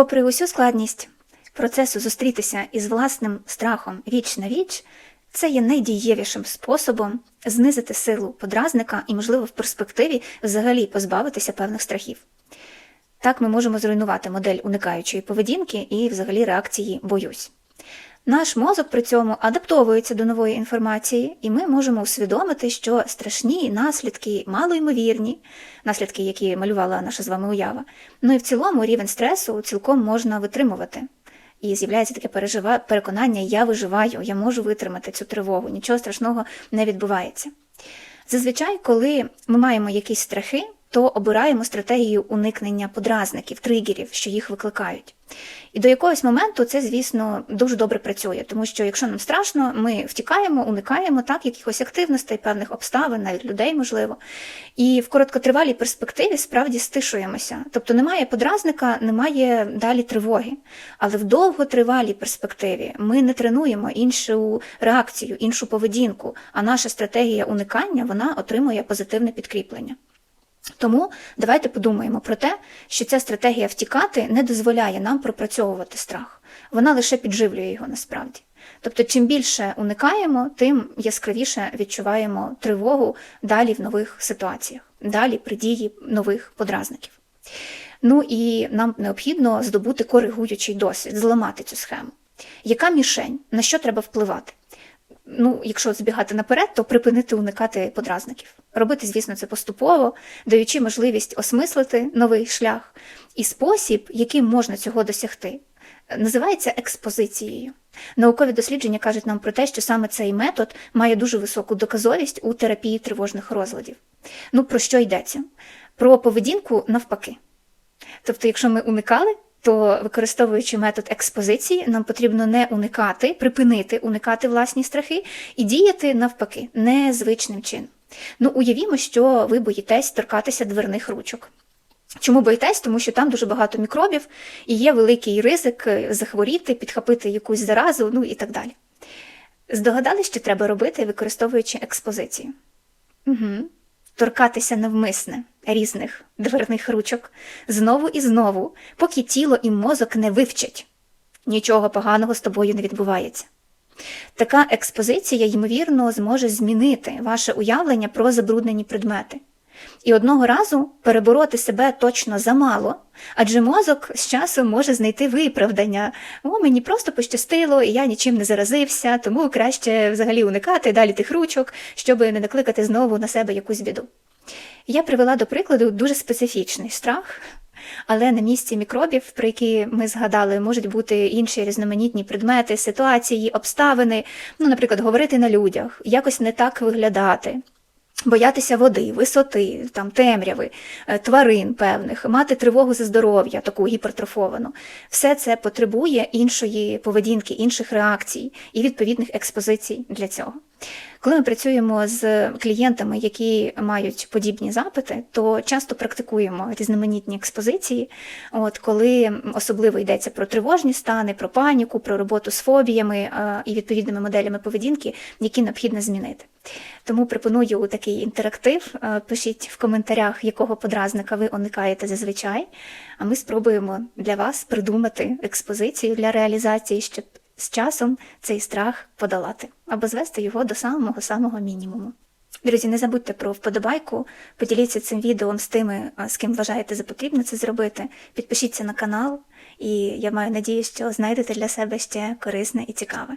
Попри усю складність процесу зустрітися із власним страхом віч на віч, це є найдієвішим способом знизити силу подразника і, можливо, в перспективі взагалі позбавитися певних страхів. Так ми можемо зруйнувати модель уникаючої поведінки і взагалі реакції боюсь. Наш мозок при цьому адаптовується до нової інформації, і ми можемо усвідомити, що страшні наслідки малоймовірні, наслідки, які малювала наша з вами уява. Ну і в цілому рівень стресу цілком можна витримувати. І з'являється таке пережива... переконання, я виживаю, я можу витримати цю тривогу, нічого страшного не відбувається. Зазвичай, коли ми маємо якісь страхи, то обираємо стратегію уникнення подразників, тригерів, що їх викликають. І до якогось моменту це, звісно, дуже добре працює, тому що якщо нам страшно, ми втікаємо, уникаємо так якихось активностей, певних обставин, навіть людей, можливо. І в короткотривалій перспективі справді стишуємося. Тобто немає подразника, немає далі тривоги. Але в довготривалій перспективі ми не тренуємо іншу реакцію, іншу поведінку, а наша стратегія уникання вона отримує позитивне підкріплення. Тому давайте подумаємо про те, що ця стратегія втікати не дозволяє нам пропрацьовувати страх, вона лише підживлює його насправді. Тобто, чим більше уникаємо, тим яскравіше відчуваємо тривогу далі в нових ситуаціях, далі при дії нових подразників. Ну і нам необхідно здобути коригуючий досвід, зламати цю схему. Яка мішень? На що треба впливати? Ну, якщо збігати наперед, то припинити уникати подразників. Робити, звісно, це поступово, даючи можливість осмислити новий шлях і спосіб, яким можна цього досягти, називається експозицією. Наукові дослідження кажуть нам про те, що саме цей метод має дуже високу доказовість у терапії тривожних розладів. Ну, про що йдеться? Про поведінку навпаки. Тобто, якщо ми уникали, то використовуючи метод експозиції, нам потрібно не уникати, припинити уникати власні страхи і діяти навпаки, незвичним чином. Ну, уявімо, що ви боїтесь торкатися дверних ручок. Чому боїтесь? Тому що там дуже багато мікробів і є великий ризик захворіти, підхопити якусь заразу, ну і так далі. Здогадали, що треба робити, використовуючи експозицію? Угу торкатися навмисне різних дверних ручок знову і знову, поки тіло і мозок не вивчать. Нічого поганого з тобою не відбувається. Така експозиція, ймовірно, зможе змінити ваше уявлення про забруднені предмети. І одного разу перебороти себе точно замало, адже мозок з часом може знайти виправдання. О, мені просто пощастило, і я нічим не заразився, тому краще взагалі уникати далі тих ручок, щоб не накликати знову на себе якусь біду. Я привела до прикладу дуже специфічний страх, але на місці мікробів, про які ми згадали, можуть бути інші різноманітні предмети, ситуації, обставини, ну, наприклад, говорити на людях, якось не так виглядати. Боятися води, висоти, там, темряви, е, тварин певних, мати тривогу за здоров'я, таку гіпертрофовану. Все це потребує іншої поведінки, інших реакцій і відповідних експозицій для цього. Коли ми працюємо з клієнтами, які мають подібні запити, то часто практикуємо різноманітні експозиції, от коли особливо йдеться про тривожні стани, про паніку, про роботу з фобіями і відповідними моделями поведінки, які необхідно змінити. Тому пропоную такий інтерактив. Пишіть в коментарях, якого подразника ви уникаєте зазвичай. А ми спробуємо для вас придумати експозицію для реалізації, щоб з часом цей страх подолати або звести його до самого самого мінімуму. Друзі, не забудьте про вподобайку, поділіться цим відео з тими, з ким вважаєте за потрібне це зробити. Підпишіться на канал, і я маю надію, що знайдете для себе ще корисне і цікаве.